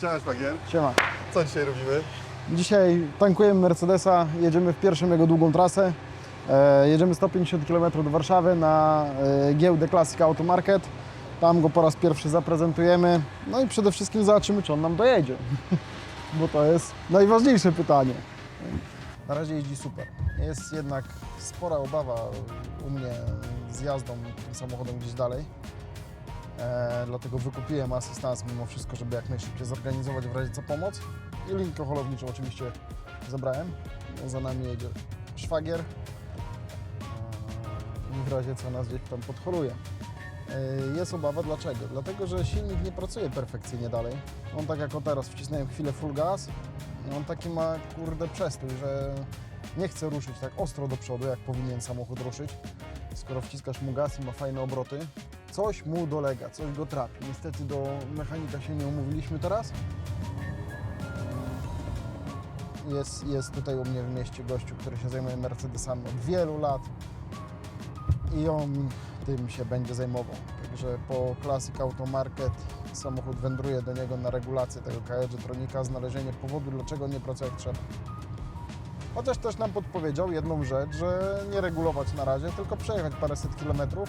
Siema Szwagier. Siema. Co dzisiaj robimy? Dzisiaj tankujemy Mercedesa, jedziemy w pierwszą jego długą trasę. E, jedziemy 150 km do Warszawy na e, giełdę Classic Auto Market. Tam go po raz pierwszy zaprezentujemy. No i przede wszystkim zobaczymy, czy on nam dojedzie. Bo to jest najważniejsze pytanie. Na razie jeździ super. Jest jednak spora obawa u mnie z jazdą tym samochodem gdzieś dalej. E, dlatego wykupiłem asystans mimo wszystko, żeby jak najszybciej zorganizować w razie co pomoc. I linkę holowniczą oczywiście zabrałem. Za nami jedzie szwagier. E, I w razie co nas gdzieś tam podholuje. E, Jest obawa dlaczego? Dlatego, że silnik nie pracuje perfekcyjnie dalej. On tak jak o teraz wcisnąłem chwilę full gas. i On taki ma kurde przestój, że nie chce ruszyć tak ostro do przodu, jak powinien samochód ruszyć. Skoro wciskasz mu gaz i ma fajne obroty, coś mu dolega, coś go trapi. Niestety do mechanika się nie umówiliśmy teraz. Jest, jest tutaj u mnie w mieście gościu, który się zajmuje Mercedesami od wielu lat i on tym się będzie zajmował. Także po Classic Auto Market samochód wędruje do niego na regulację tego Tronika, znalezienie powodu, dlaczego nie pracuje jak trzeba. Chociaż też nam podpowiedział jedną rzecz, że nie regulować na razie, tylko przejechać paręset kilometrów.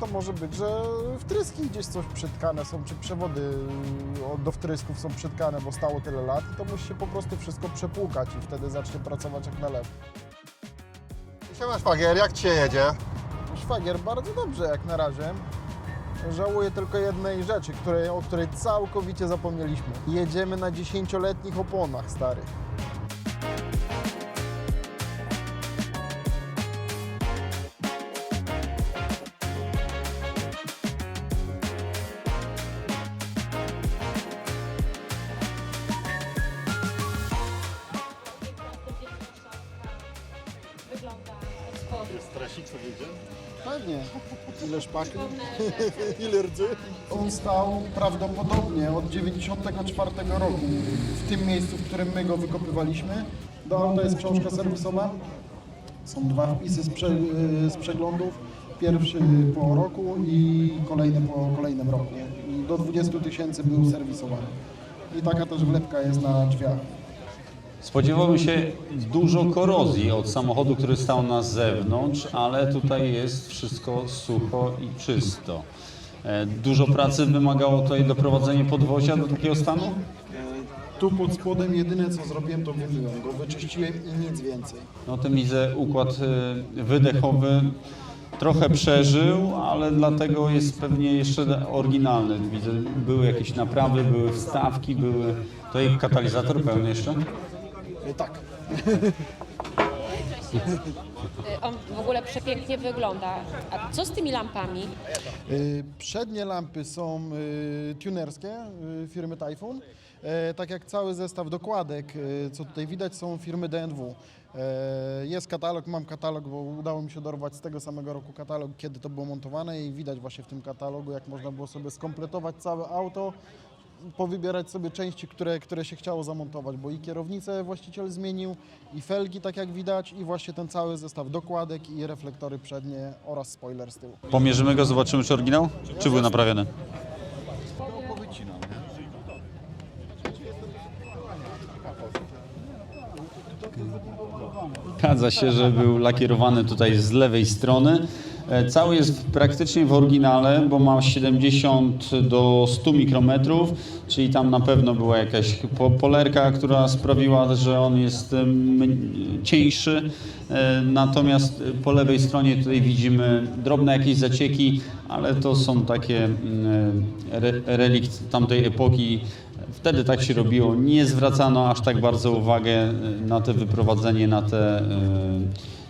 To może być, że wtryski gdzieś coś przytkane są, czy przewody od- do wtrysków są przytkane, bo stało tyle lat i to musi się po prostu wszystko przepłukać i wtedy zacznie pracować jak należy. Siema Szwagier, jak Ci się jedzie? Szwagier bardzo dobrze jak na razie. Żałuję tylko jednej rzeczy, której, o której całkowicie zapomnieliśmy. Jedziemy na dziesięcioletnich oponach, stary. Stresik sobie idzie? Pewnie. Ile szpaki? Ile rdzy? On stał prawdopodobnie od 94 roku w tym miejscu, w którym my go wykopywaliśmy. Do auta jest książka serwisowa. Są dwa wpisy z, prze, z przeglądów. Pierwszy po roku i kolejny po kolejnym roku. I do 20 tysięcy był serwisowany. I taka też wlepka jest na drzwiach. Spodziewałbym się dużo korozji od samochodu, który stał na zewnątrz, ale tutaj jest wszystko sucho i czysto. E, Dużo pracy wymagało tutaj doprowadzenie podwozia do takiego stanu? Tu pod spodem jedyne co zrobiłem to go, wyczyściłem i nic więcej. No ten widzę układ e, wydechowy trochę przeżył, ale dlatego jest pewnie jeszcze oryginalny. Widzę, były jakieś naprawy, były wstawki, były tutaj katalizator pełny jeszcze. Tak. Y, On w ogóle przepięknie wygląda. A co z tymi lampami? Y, Przednie lampy są y, tunerskie y, firmy Typhoon. E, Tak jak cały zestaw dokładek, y, co tutaj widać, są firmy DNW. E, Jest katalog, mam katalog, bo udało mi się dorwać z tego samego roku katalog, kiedy to było montowane i widać właśnie w tym katalogu, jak można było sobie skompletować całe auto, powybierać sobie części, które, które się chciało zamontować, bo i kierownicę właściciel zmienił, i felgi, tak jak widać, i właśnie ten cały zestaw dokładek i reflektory przednie oraz spoiler z tyłu. Pomierzymy go, zobaczymy czy oryginał, czy były naprawione. Zgadza się, że był lakierowany tutaj z lewej strony. E, Cały jest praktycznie w oryginale, bo ma 70 do 100 mikrometrów, czyli tam na pewno była jakaś po- polerka, która sprawiła, że on jest em, cieńszy. E, Natomiast po lewej stronie tutaj widzimy drobne jakieś zacieki, ale to są takie mm, re, relikt tamtej epoki. Wtedy tak się robiło. Nie zwracano aż tak bardzo uwagę na te wyprowadzenie, na, te, e,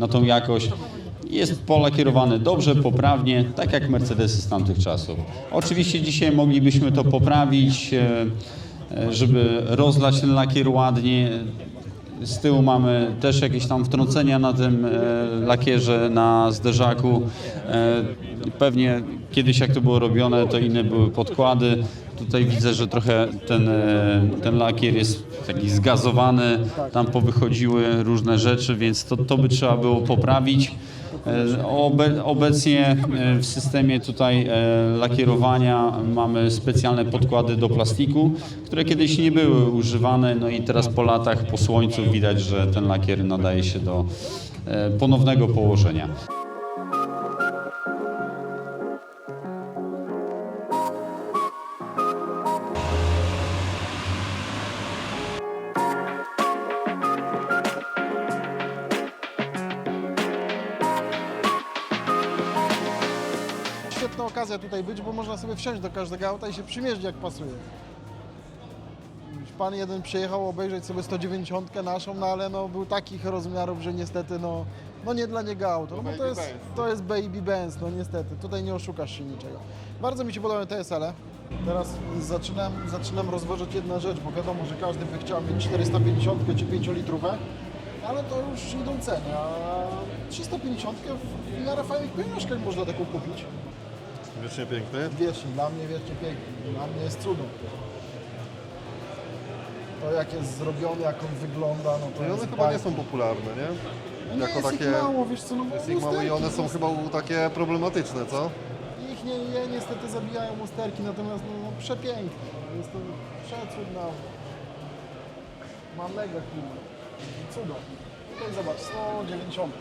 na tą jakość. Jest polakierowany dobrze, poprawnie, tak jak Mercedesy z tamtych czasów. Oczywiście dzisiaj moglibyśmy to poprawić, e, e, żeby rozlać ten lakier ładnie. Z tyłu mamy też jakieś tam wtrącenia na tym e, lakierze, na zderzaku. Pewnie kiedyś jak to było robione, to inne były podkłady. Tutaj widzę, że trochę ten, ten lakier jest taki zgazowany, tam powychodziły różne rzeczy, więc to, to by trzeba było poprawić. E, Obe, obecnie e, w systemie tutaj e, lakierowania mamy specjalne podkłady do plastiku, które kiedyś nie były używane, no i teraz po latach, po słońcu widać, że ten lakier nadaje się do ponownego położenia. Okazja tutaj być, bo można sobie wsiąść do każdego auta i się przymierzyć jak pasuje. Pan jeden przyjechał obejrzeć sobie 190 naszą, no ale no, był takich rozmiarów, że niestety no, no nie dla niego auto. No, bo to, jest, to jest baby Benz, no niestety. Tutaj nie oszukasz się niczego. Bardzo mi się podobają te SL-e. Teraz zaczynam, zaczynam rozważać jedna rzecz, bo wiadomo, że każdy by chciał mieć 450 czy 5 litrówę, ale to już idą ceny, a 350 w miarę fajnych pieniążkach można taką kupić. Wiecznie piękny. Wiecznie, dla mnie wiecznie piękny, dla mnie jest cudem. To jak jest zrobiony, jak on wygląda, no to No i jest one chyba nie bajka. są popularne, nie? No nie jako jest takie- ich mało, wiesz co, no bo Jest ich mało i one są chyba takie problematyczne, co? Ich nie, je niestety zabijają usterki, natomiast no, no przepiękne. Jest to przecudna. Ma mega klimat. Cudo. Tutaj zobacz, 190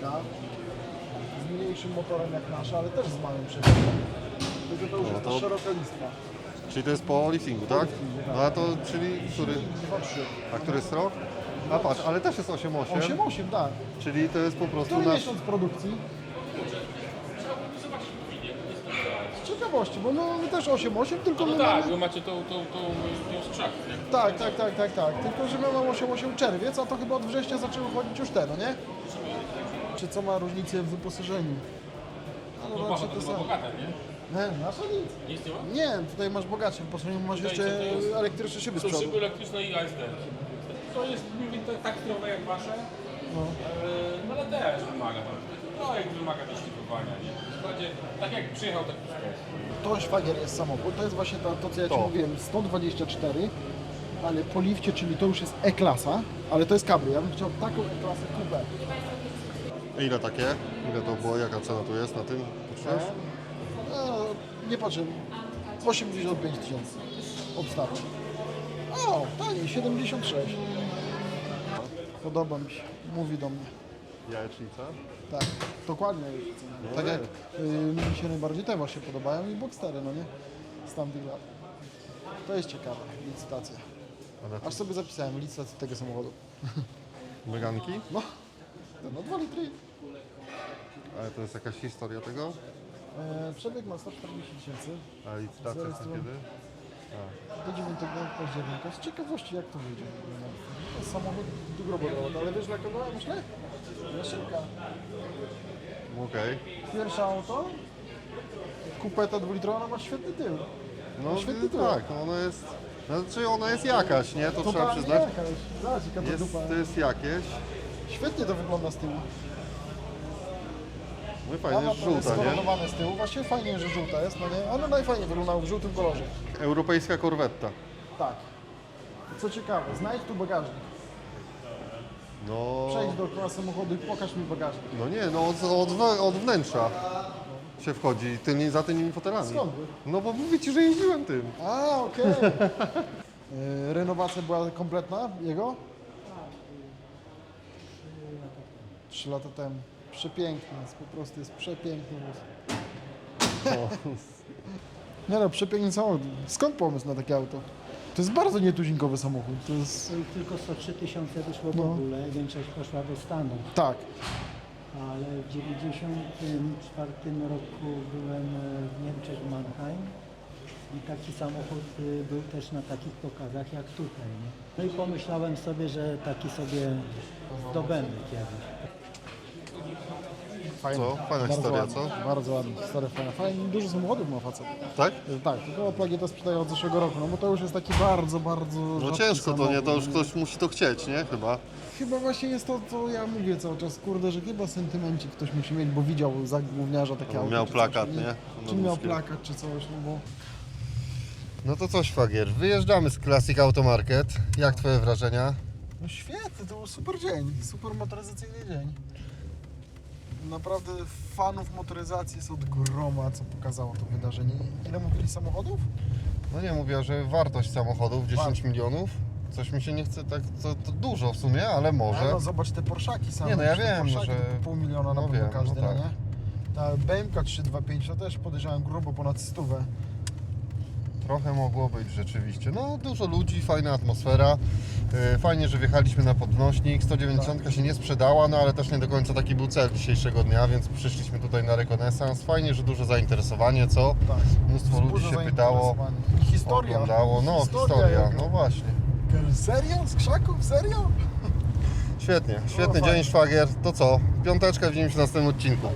z mniejszym motorem jak nasza, ale też z małym przebiegiem. Tylko to już No jest to- to szeroka listwa. Czyli to jest po leasingu, tak? No a to, czyli który? 2, 3. A który jest rok? A patrz, ale też jest 8,8. 8,8, tak. Czyli to jest po prostu Który nasz... miesiąc produkcji? Z ciekawości, bo no, my też 8,8, tylko No my tak, mamy... wy macie tą, tą, tą, tą skrzak, nie? Tak, tak, tak, tak, tak. Tylko, że my mamy 8,8 czerwiec, a to chyba od września zaczęły chodzić już te, no nie? Czy co ma różnicę w wyposażeniu? Ale No raczej pacha, to to samo. bogata, nie? Nie, nasza nic. Nic nie ma? Nie, tutaj masz bogatsze wyposażenie, masz Tutaj jeszcze co to jest? elektryczne szyby z Są przodu. szyby elektryczne i ASD. To jest mówię, tak, tak zdrowe jak wasze, No. e, no ale też wymaga tam. Projekt wymaga doszlifowania, nie? W zasadzie, tak jak przyjechał, tak. To szwagier jest samochód, to jest właśnie to, to co ja Ci mówiłem, 124, ale po lifcie, czyli to już jest E-klasa, ale to jest cabrio. Ja bym chciał taką E-klasę kupę. Ile takie? Ile to było? Jaka cena tu jest na tym? Patrzysz? Nie patrzę, 85 tysięcy obstawy. O, taniej, 76. Podoba mi się, mówi do mnie. Jajecznica? Tak, dokładnie. No Tak jak y, mi się najbardziej te właśnie podobają i Boxstery, no nie? Z tamtych lat. To jest ciekawe, licytacja. Aż sobie zapisałem licytację tego samochodu. Meganki? No, no 2 litry. Ale to jest jakaś historia tego? E, przebieg ma 140 tysięcy. A licytacja jest kiedy? Do 9 października. Z ciekawości jak to wyjdzie. To jest samochód do grobodowy, ale wiesz dla kogo myślę? Dla Szymka. Okej. Pierwsze auto, kupeta dwulitrowa ma świetny tył. No świetny tył. tak, no ona jest... Znaczy ona jest jakaś, nie? To trzeba Totalnie przyznać. jakaś. Zobacz, jaka to Jest, dupa. to jest jakieś. Świetnie to wygląda z tyłu. No i fajnie, jest to jest żółta, nie? skoronowane z tyłu. Właściwie fajnie, że żółta jest, no nie? Ona najfajniej wyglądała w żółtym kolorze. Europejska korwetta. Tak. Co ciekawe, znajdź tu bagażnik. No... Przejdź dookoła samochodu i pokaż mi bagażnik. No nie, no od, od, we- od wnętrza się wchodzi, tymi, za tymi fotelami. Skąd? No bo mówię ci, że jeździłem tym. A, okej. Y, Renowacja była kompletna jego? Trzy lata temu. Przepiękny jest, po prostu jest przepiękny wóz. Nie no, przepiękny samochód. Skąd pomysł na takie auto? To jest bardzo nietuzinkowy samochód. To jest... Tylko 103 tysiące wyszło w No. ogóle, większość poszła do Stanów. Tak. Ale w 94 roku byłem e, w Niemczech, w Mannheim i taki samochód y, był też na takich pokazach jak tutaj. Nie? No i pomyślałem sobie, że taki sobie zdobędę kiedyś. Fajny. Co? Fajna historia, ładny, co? Bardzo ładna historia, fajna. Fajnie, dużo samochodów ma facet. Tak? Y, Tak, tylko Plagieta sprzedaje od zeszłego roku, no bo to już jest taki bardzo, bardzo No rzadki ciężko to, nie? To już ktoś musi to chcieć, nie? Chyba. Chyba właśnie jest to, co ja mówię cały czas, kurde, że chyba sentymencik ktoś musi mieć, bo widział za gówniarza takie Albo auto. miał czy plakat, coś, nie? Czy miał łóżkiem. plakat, czy coś, no bo... No to co, szwagier, wyjeżdżamy z Classic Automarket. Jak twoje wrażenia? No świetny, to był super dzień, super motoryzacyjny dzień. Naprawdę fanów motoryzacji jest od groma, co pokazało to wydarzenie. Ile mówili samochodów? No nie mówię, że wartość samochodów 10 Warto. milionów. Coś mi się nie chce tak, to, to dużo w sumie, ale może. No zobacz te Porszaki same. Nie, no ja wiem, Porszaki że- to pół miliona na no pewno wiem, każdy, no no tak. nie? Ta BMK 325 to też podejrzewam grubo ponad stówę. Trochę mogło być rzeczywiście. No dużo ludzi, fajna atmosfera. Yy, Fajnie, że wjechaliśmy na podnośnik. 190 Tak. się nie sprzedała, no ale też nie do końca taki był cel dzisiejszego dnia, więc przyszliśmy tutaj na rekonesans. Fajnie, że duże zainteresowanie, co? Tak. Mnóstwo ludzi się pytało. Historia. oglądało. No historia, jaka. no właśnie. Serio? Z krzaków? Serio? Świetnie, świetny fajnie. dzień szwagier. To co? Piąteczka, widzimy się w następnym odcinku.